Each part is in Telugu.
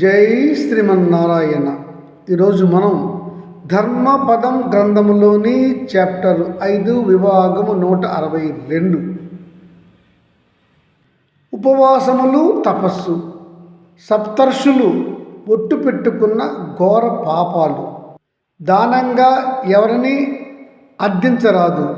జై శ్రీమన్నారాయణ. ఈరోజు మనం ధర్మపదం గ్రంథములోని చాప్టర్ ఐదు విభాగము నూట అరవై రెండు. ఉపవాసములు తపస్సు సప్తర్షులు ఒట్టు పెట్టుకున్న ఘోర పాపాలు. దానంగా ఎవరిని అర్థించరాదు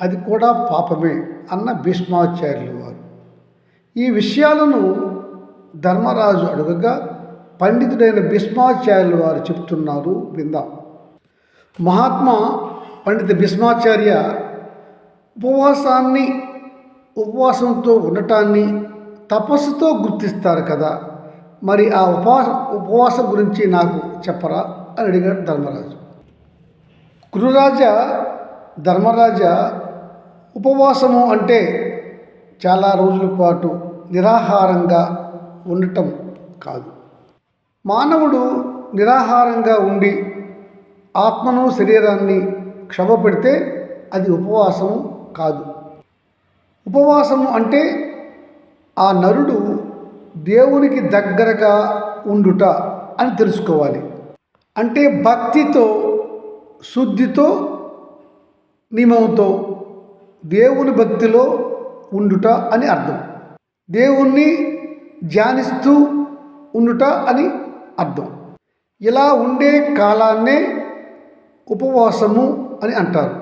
అది కూడా పాపమే అన్న భీష్మాచార్యులు వారు. ఈ విషయాలను ధర్మరాజు అడుగగా పండితుడైన భీష్మాచార్యులు వారు చెప్తున్నారు విందాం. మహాత్మా పండిత భీష్మాచార్య ఉపవాసాన్ని ఉపవాసంతో ఉండటాన్ని తపస్సుతో గుర్తిస్తారు కదా. మరి ఆ ఉపవాస ఉపవాసం గురించి నాకు చెప్పరా అని అడిగాడు ధర్మరాజు. గురురాజ ధర్మరాజ ఉపవాసము అంటే చాలా రోజుల పాటు నిరాహారంగా ఉండటం కాదు. మానవుడు నిరాహారంగా ఉండి ఆత్మను శరీరాన్ని క్షమ పెడితే అది ఉపవాసము కాదు. ఉపవాసము అంటే ఆ నరుడు దేవునికి దగ్గరగా ఉండుట అని తెలుసుకోవాలి. అంటే భక్తితో శుద్ధితో నియమంతో దేవుని భక్తిలో ఉండుట అని అర్థం. దేవుణ్ణి ధ్యానిస్తూ ఉండుట అని అర్థం. ఇలా ఉండే కాలాన్నే ఉపవాసము అని అంటారు.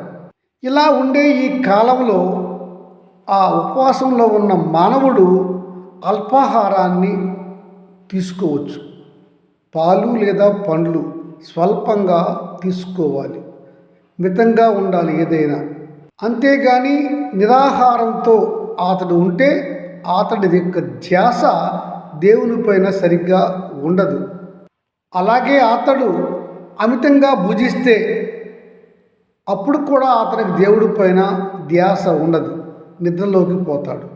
ఇలా ఉండే ఈ కాలంలో ఆ ఉపవాసంలో ఉన్న మానవుడు అల్పాహారాన్ని తీసుకోవచ్చు. పాలు లేదా పండ్లు స్వల్పంగా తీసుకోవాలి. మితంగా ఉండాలి ఏదైనా. అంతేగాని నిరాహారంతో అతడు ఉంటే అతడి యొక్క ధ్యాస దేవునిపైన సరిగ్గా ఉండదు. అలాగే అతడు అమితంగా భుజిస్తే అప్పుడు కూడా అతనికి దేవుడి పైన ధ్యాస ఉండదు నిద్రలోకి పోతాడు.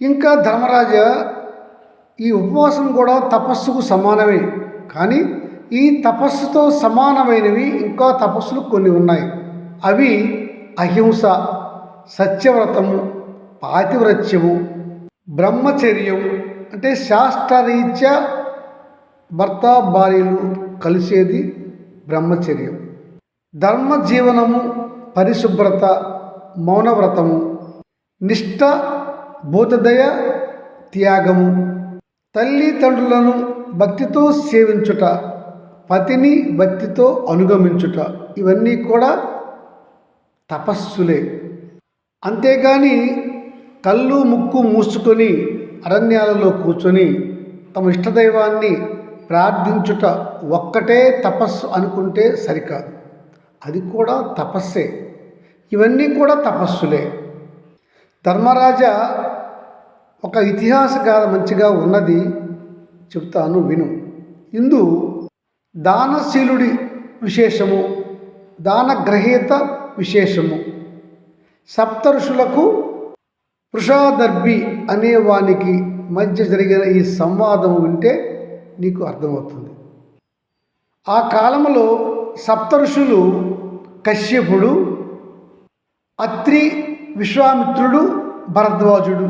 ఇంకా ధర్మరాజ ఈ ఉపవాసం కూడా తపస్సుకు సమానమే కానీ ఈ తపస్సుతో సమానమైనవి ఇంకా తపస్సులు కొన్ని ఉన్నాయి. అవి అహింస సత్యవ్రతము పాతివ్రత్యము బ్రహ్మచర్యం అంటే శాస్త్రరీత్యా భర్త భార్యలు కలిసేది బ్రహ్మచర్యం. ధర్మ జీవనము పరిశుభ్రత మౌనవ్రతము నిష్ట భూతదయ త్యాగము. తల్లిదండ్రులను భక్తితో సేవించుట పతిని భక్తితో అనుగమించుట ఇవన్నీ కూడా తపస్సులే. అంతేగాని కళ్ళు ముక్కు మూసుకొని అరణ్యాలలో కూర్చొని తమ ఇష్టదైవాన్ని ప్రార్థించుట ఒక్కటే తపస్సు అనుకుంటే సరికాదు. అది కూడా తపస్సే. ఇవన్నీ కూడా తపస్సులే. ధర్మరాజ ఒక ఇతిహాస గాథ మంచిగా ఉన్నది చెప్తాను విను. ఇందు దానశీలుడి విశేషము దానగ్రహీత విశేషము. సప్తఋషులకు వృషాదర్భి అనేవానికి మధ్య జరిగిన ఈ సంవాదం వింటే నీకు అర్థమవుతుంది. ఆ కాలంలో సప్తఋషులు కశ్యపుడు అత్రి విశ్వామిత్రుడు భరద్వాజుడు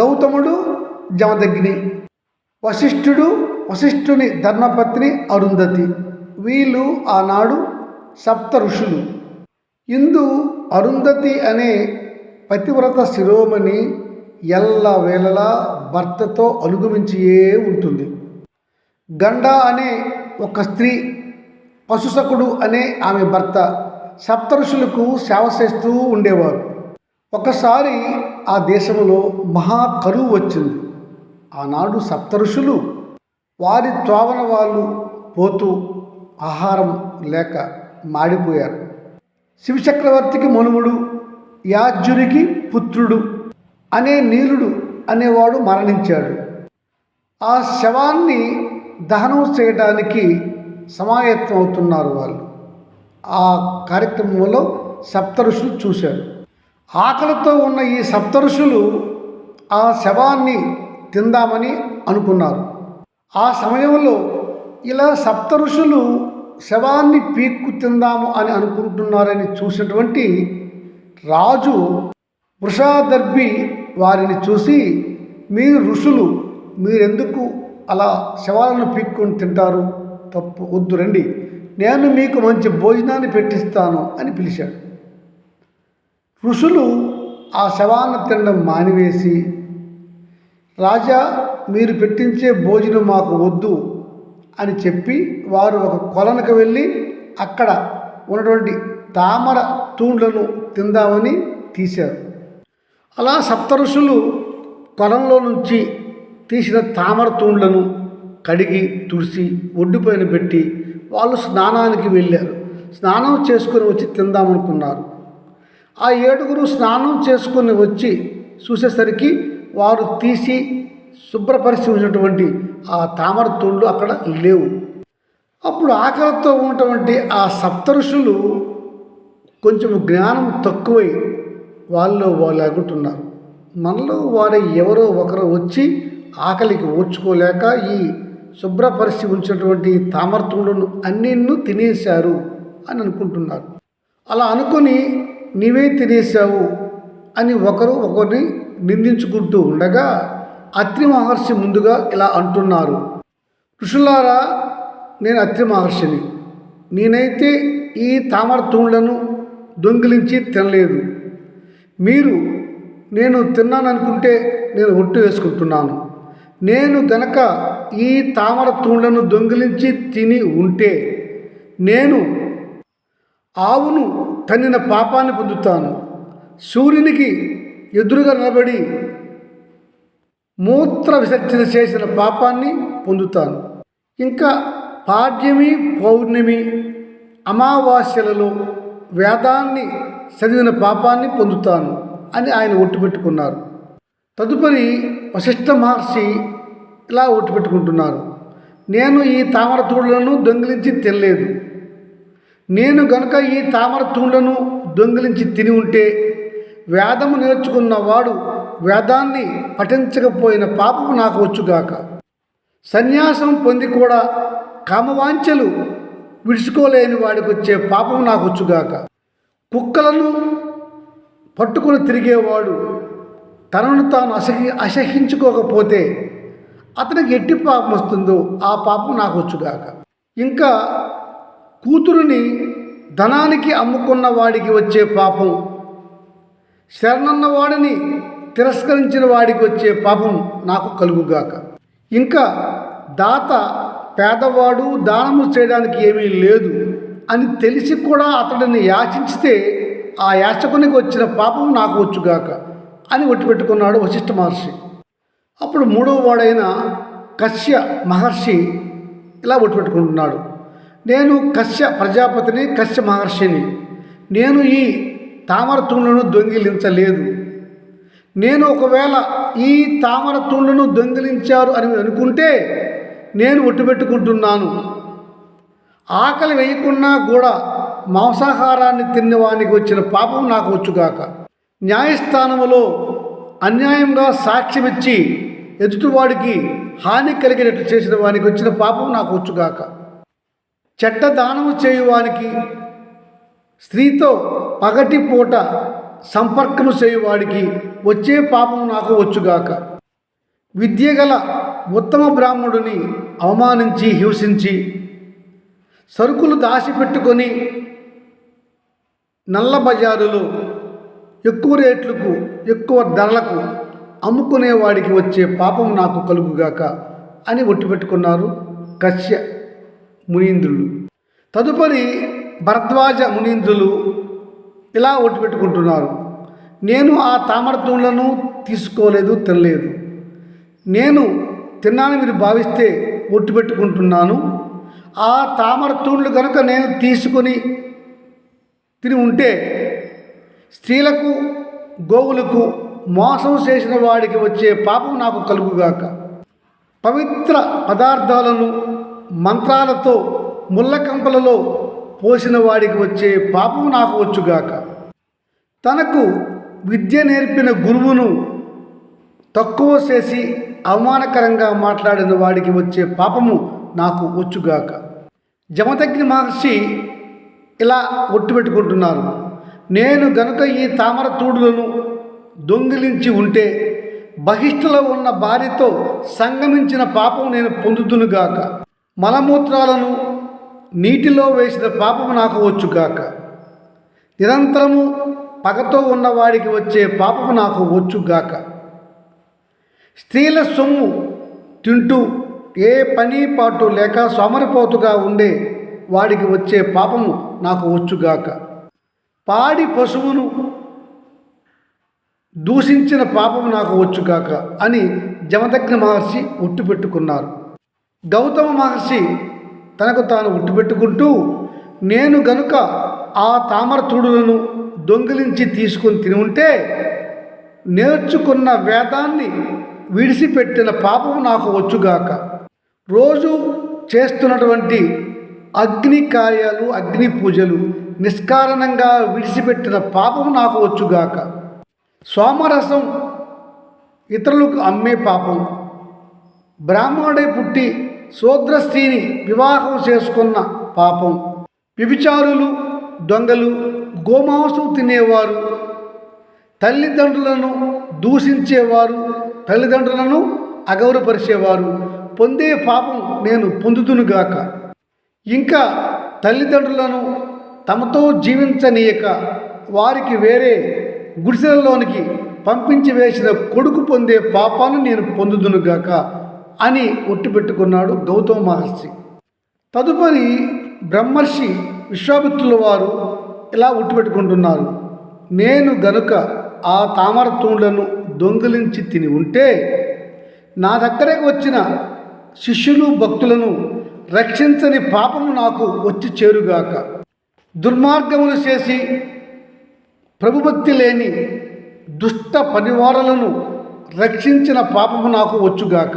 గౌతముడు జమదగ్ని వశిష్ఠుడు వశిష్ఠుని ధర్మపత్ని అరుంధతి. వీళ్ళు ఆనాడు సప్త ఋషులు. ఇందు అరుంధతి అనే పతివ్రత శిరోమణి ఎల్ల వేళలా భర్తతో అనుగమించియే ఉంటుంది. గండ అనే ఒక స్త్రీ పశుసకుడు అనే ఆమె భర్త సప్తఋషులకు సేవ చేస్తూ ఉండేవారు. ఒకసారి ఆ దేశంలో మహా కరువు వచ్చింది. ఆనాడు సప్తఋషులు వారి త్రోవన వాళ్ళు పోతూ ఆహారం లేక మాడిపోయారు. శివచక్రవర్తికి మనుముడు యాజ్యునికి పుత్రుడు అనే నీలుడు అనేవాడు మరణించాడు. ఆ శవాన్ని దహనం చేయడానికి సమాయత్తం అవుతున్నారు వాళ్ళు. ఆ కార్యక్రమంలో సప్తఋషులు చూశారు. ఆకలితో ఉన్న ఈ సప్తఋషులు ఆ శవాన్ని తిందామని అనుకున్నారు. ఆ సమయంలో ఇలా సప్తఋషులు శవాన్ని పీక్కు తిందాము అని అనుకుంటున్నారని చూసినటువంటి రాజు వృషాదర్భి వారిని చూసి మీరు ఋషులు మీరెందుకు అలా శవాలను పీక్కొని తింటారు. తప్పు వద్దు రండి. నేను మీకు మంచి భోజనాన్ని పెట్టిస్తాను అని పిలిచాడు. ఋషులు ఆ శవాన్ని తినడం మానివేసి రాజా మీరు పెట్టించే భోజనం మాకు వద్దు అని చెప్పి వారు ఒక కొలనకు వెళ్ళి అక్కడ ఉన్నటువంటి తామర తూండ్లను తిందామని తీశారు. అలా సప్త ఋషులు కొలంలో నుంచి తీసిన తామర తూండ్లను కడిగి తుడిసి ఒడ్డుపైన పెట్టి వాళ్ళు స్నానానికి వెళ్ళారు. స్నానం చేసుకొని వచ్చి తిందామనుకున్నారు. ఆ ఏడుగురు స్నానం చేసుకొని వచ్చి చూసేసరికి వారు తీసి శుభ్రపరిచి ఉన్నటువంటి ఆ తామర తూండ్లు అక్కడ లేవు. అప్పుడు ఆకలితో ఉన్నటువంటి ఆ సప్త ఋషులు కొంచెం జ్ఞానం తక్కువై వాళ్ళు వాళ్ళు అనుకుంటున్నారు మనలో వారే ఎవరో ఒకరు వచ్చి ఆకలికి ఓర్చుకోలేక ఈ శుభ్రపరిచి ఉంచినటువంటి తామరతులను అన్నిన్ను తినేశారు అని అనుకుంటున్నారు. అలా అనుకొని నీవే తినేశావు అని ఒకరు ఒకరిని నిందించుకుంటూ ఉండగా అత్రి మహర్షి ముందుగా ఇలా అంటున్నారు. ఋషులారా నేను అత్రి మహర్షిని. నేనైతే ఈ తామర తూళ్ళను దొంగిలించి తినలేదు. మీరు నేను తిన్నాననుకుంటే నేను ఒట్టు వేసుకుంటున్నాను. నేను గనక ఈ తామర తూళ్ళను దొంగిలించి తిని ఉంటే నేను ఆవును తన్నిన పాపాన్ని పొందుతాను. సూర్యునికి ఎదురుగా నిలబడి మూత్ర విసర్జన చేసిన పాపాన్ని పొందుతాను. ఇంకా పాడ్యమి పౌర్ణమి అమావాస్యలలో వేదాన్ని చదివిన పాపాన్ని పొందుతాను అని ఆయన ఒట్టు పెట్టుకున్నారు. తదుపరి వశిష్ఠ మహర్షి ఇలా ఒట్టు పెట్టుకుంటున్నారు. నేను ఈ తామర తూళ్ళను దొంగిలించి తినలేదు. నేను గనుక ఈ తామర తూళ్ళను దొంగిలించి తిని ఉంటే వేదము నేర్చుకున్నవాడు వేదాన్ని పఠించకపోయిన పాపము నాకు వచ్చుగాక. సన్యాసం పొంది కూడా కామవాంఛలు విడుచుకోలేని వాడికి వచ్చే పాపం నాకు వచ్చుగాక. కుక్కలను పట్టుకుని తిరిగేవాడు తనను తాను అసహి అసహించుకోకపోతే అతనికి ఎట్టి పాపం వస్తుందో ఆ పాపం నాకు వచ్చుగాక. ఇంకా కూతురుని ధనానికి అమ్ముకున్న వాడికి వచ్చే పాపం శరణన్న వాడిని తిరస్కరించిన వాడికి వచ్చే పాపం నాకు కలుగుగాక. ఇంకా దాత పేదవాడు దానము చేయడానికి ఏమీ లేదు అని తెలిసి కూడా అతడిని యాచించితే ఆ యాచకునికి వచ్చిన పాపం నాకు వచ్చుగాక. అని ఒట్టి పెట్టుకున్నాడు వశిష్ఠ మహర్షి. అప్పుడు మూడవ వాడైన కశ్య మహర్షి ఇలా ఒట్టి పెట్టుకుంటున్నాడు. నేను కశ్య ప్రజాపతిని కశ్య మహర్షిని. నేను ఈ తామర తుండ్లను దొంగిలించలేదు. నేను ఒకవేళ ఈ తామర తుండ్లను దొంగిలించారు అని అనుకుంటే నేను ఒట్టిపెట్టుకుంటున్నాను ఆకలి వేయకున్నా కూడా మాంసాహారాన్ని తిన్నవానికి వచ్చిన పాపం నాకు వచ్చుగాక. న్యాయస్థానములో అన్యాయంగా సాక్ష్యమిచ్చి ఎదుటివాడికి హాని కలిగినట్టు చేసిన వానికి వచ్చిన పాపం నాకు వచ్చుగాక. చెడ్డ దానము చేయువానికి స్త్రీతో పగటి పూట సంపర్కము చేయువాడికి వచ్చే పాపం నాకు వచ్చుగాక. విద్య గల ఉత్తమ బ్రాహ్మణుని అవమానించి హింసించి సరుకులు దాచిపెట్టుకొని నల్ల బజారులో ఎక్కువ రేట్లకు ఎక్కువ ధరలకు అమ్ముకునేవాడికి వచ్చే పాపం నాకు కలుగుగాక అని ఒట్టిపెట్టుకున్నారు కశ్య మునీంద్రులు. తదుపరి భరద్వాజ మునీంద్రులు ఇలా ఒట్టిపెట్టుకుంటున్నారు. నేను ఆ తామరతూళ్ళను తీసుకోలేదు తినలేదు. నేను తిన్నాను మీరు భావిస్తే ఒట్టు పెట్టుకుంటున్నాను ఆ తామర తూళ్ళు కనుక నేను తీసుకొని తిని ఉంటే స్త్రీలకు గోవులకు మోసం చేసిన వాడికి వచ్చే పాపం నాకు కలుగుగాక. పవిత్ర పదార్థాలను మంత్రాలతో ముళ్ళకంపలలో పోసిన వాడికి వచ్చే పాపం నాకు వచ్చుగాక. తనకు విద్య నేర్పిన గురువును తక్కువ చేసి అవమానకరంగా మాట్లాడిన వాడికి వచ్చే పాపము నాకు వచ్చుగాక. జమదగ్ని మహర్షి ఇలా ఒట్టు పెట్టుకుంటున్నారు. నేను గనుక ఈ తామర తూడులను దొంగిలించి ఉంటే బహిష్ఠలో ఉన్న భార్యతో సంగమించిన పాపం నేను పొందుతునుగాక మలమూత్రాలను నీటిలో వేసిన పాపము నాకు వచ్చుగాక నిరంతరము పగతో ఉన్నవాడికి వచ్చే పాపము నాకు వచ్చుగాక స్త్రీల సొమ్ము తింటూ ఏ పని పాటు లేక సోమరిపోతుగా ఉండే వాడికి వచ్చే పాపము నాకు వచ్చుగాక పాడి పశువును దూషించిన పాపం నాకు వచ్చుగాక అని జమదగ్న మహర్షి ఉట్టిపెట్టుకున్నారు. గౌతమ మహర్షి తనకు తాను ఉట్టిపెట్టుకుంటూ నేను గనుక ఆ తామర తుడులను దొంగిలించి తీసుకుని తిని ఉంటే నేర్చుకున్న వేదాన్ని విడిసిపెట్టిన పాపం నాకు వచ్చుగాక రోజు చేస్తున్నటువంటి అగ్ని కార్యాలు అగ్ని పూజలు నిష్కారణంగా విడిచిపెట్టిన పాపము నాకు వచ్చుగాక. సోమరసం ఇతరులకు అమ్మే పాపం. బ్రాహ్మణుడై పుట్టి శూద్ర స్త్రీని వివాహం చేసుకున్న పాపం. వ్యభిచారులు దొంగలు గోమాంసం తినేవారు తల్లిదండ్రులను దూషించేవారు తల్లిదండ్రులను అగౌరవపరిచేవారు. పొందే పాపం నేను పొందుతునుగాక ఇంకా తల్లిదండ్రులను తమతో జీవించనీయక వారికి వేరే గుడిసెలలోనికి పంపించి వేసిన కొడుకు పొందే పాపాన్ని నేను పొందుదునుగాక అని ఒట్టిపెట్టుకున్నాడు గౌతమ మహర్షి. తదుపరి బ్రహ్మర్షి విశ్వామిత్రుల వారు ఇలా ఒట్టిపెట్టుకుంటున్నారు నేను గనుక ఆ తామర తూండ్లను దొంగిలించి తిని ఉంటే నా దగ్గరకు వచ్చిన శిష్యులు భక్తులను రక్షించని పాపము నాకు వచ్చి చేరుగాక. దుర్మార్గములు చేసి ప్రభుభక్తి లేని దుష్ట పనివారులను రక్షించిన పాపము నాకు వచ్చుగాక.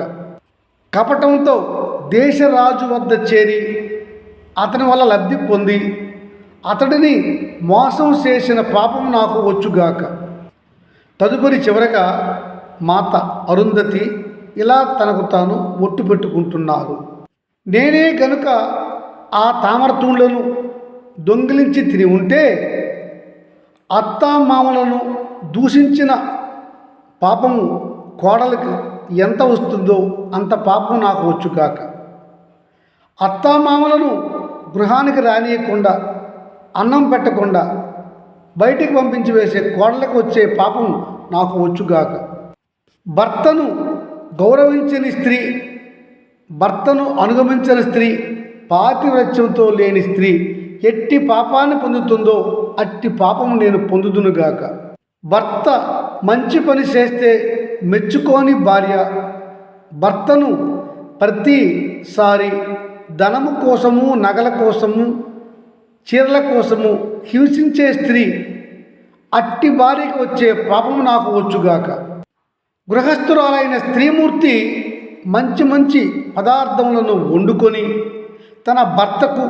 కపటంతో దేశరాజు వద్ద చేరి అతని వల్ల లబ్ధి పొంది అతడిని మోసం చేసిన పాపము నాకు వచ్చుగాక. తదుపరి చివరగా మాత అరుంధతి ఇలా తనకు తాను ఒట్టు పెట్టుకుంటున్నారు. నేనే గనుక ఆ తామరతూళ్ళను దొంగిలించి తిని ఉంటే అత్తామామలను దూషించిన పాపము కోడలికి ఎంత వస్తుందో అంత పాపం నాకు వచ్చుగాక. అత్తామామలను గృహానికి రానియకుండా అన్నం పెట్టకుండా బయటికి పంపించి వేసే కోడలకు వచ్చే పాపం నాకు వచ్చుగాక. భర్తను గౌరవించని స్త్రీ భర్తను అనుగమించిన స్త్రీ పాతివ్రత్యంతో లేని స్త్రీ ఎట్టి పాపాన్ని పొందుతుందో అట్టి పాపము నేను పొందుదునుగాక భర్త మంచి పని చేస్తే మెచ్చుకోని భార్య. భర్తను ప్రతిసారి ధనము కోసము నగల కోసము చీరల కోసము హింసించే స్త్రీ అట్టి భార్యకి వచ్చే పాపము నాకు వచ్చుగాక గృహస్థురాలైన స్త్రీమూర్తి మంచి మంచి పదార్థములను వండుకొని తన భర్తకు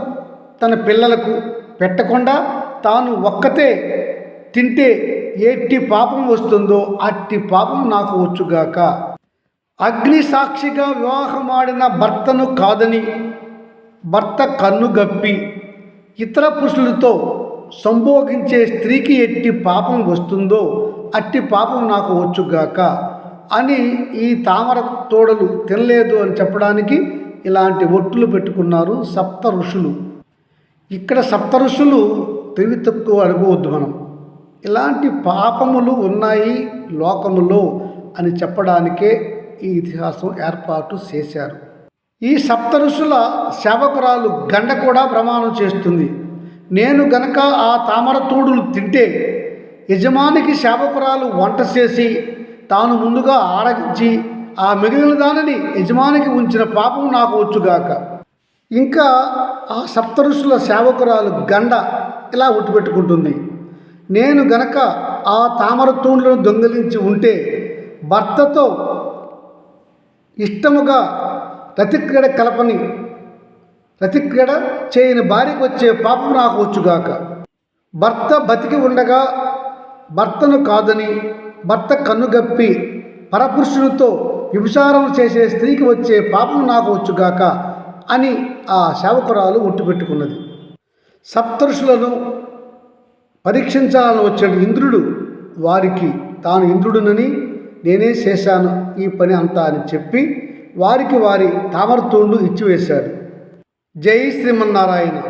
తన పిల్లలకు పెట్టకుండా తాను ఒక్కతే తింటే ఎట్టి పాపం వస్తుందో అట్టి పాపం నాకు వచ్చుగాక. అగ్ని సాక్షిగా వివాహమాడిన భర్తను కాదని భర్త కన్ను గప్పి ఇతర పురుషులతో సంభోగించే స్త్రీకి ఎట్టి పాపం వస్తుందో అట్టి పాపం నాకు వచ్చుగాక. అని ఈ తామర తోడలు తినలేదు అని చెప్పడానికి ఇలాంటి ఒట్టులు పెట్టుకున్నారు సప్త ఋషులు. ఇక్కడ సప్త ఋషులు తెలివి తక్కువ అనుకోవద్దు మనం. ఇలాంటి పాపములు ఉన్నాయి లోకములో అని చెప్పడానికే ఈ ఇతిహాసం ఏర్పాటు చేశారు. ఈ సప్త ఋషుల సేవకురాలు గండ కూడా ప్రమాణం చేస్తుంది. నేను గనక ఆ తామర తూడులు తింటే యజమానికి సేవకురాలు వంట చేసి తాను ముందుగా ఆడగించి ఆ మిగిలిన దానిని యజమానికి ఉంచిన పాపం నాకు వచ్చుగాక. ఇంకా ఆ సప్త ఋషుల సేవకురాలు గండ ఇలా ఉట్టిపెట్టుకుంటుంది. నేను గనక ఆ తామర తూండ్లను దొంగిలించి ఉంటే భర్తతో ఇష్టముగా రతిక్రీడ కలపని రతిక్రీడ చేయని భార్యకు వచ్చే పాపం నాకు వచ్చుగాక. భర్త బతికి ఉండగా భర్తను కాదని భర్త కన్నుగప్పి పరపురుషునితో విభచారం చేసే స్త్రీకి వచ్చే పాపం నాకు వచ్చుగాక అని ఆ శావకురాలు ఒట్టుపెట్టుకున్నది సప్తరుషులను పరీక్షించాలని వచ్చిన ఇంద్రుడు. వారికి తాను ఇంద్రుడునని నేనే చేశాను ఈ పని అంతా అని చెప్పి వారికి వారి తామరతోండు ఇచ్చివేశాడు. జై శ్రీమన్నారాయణ.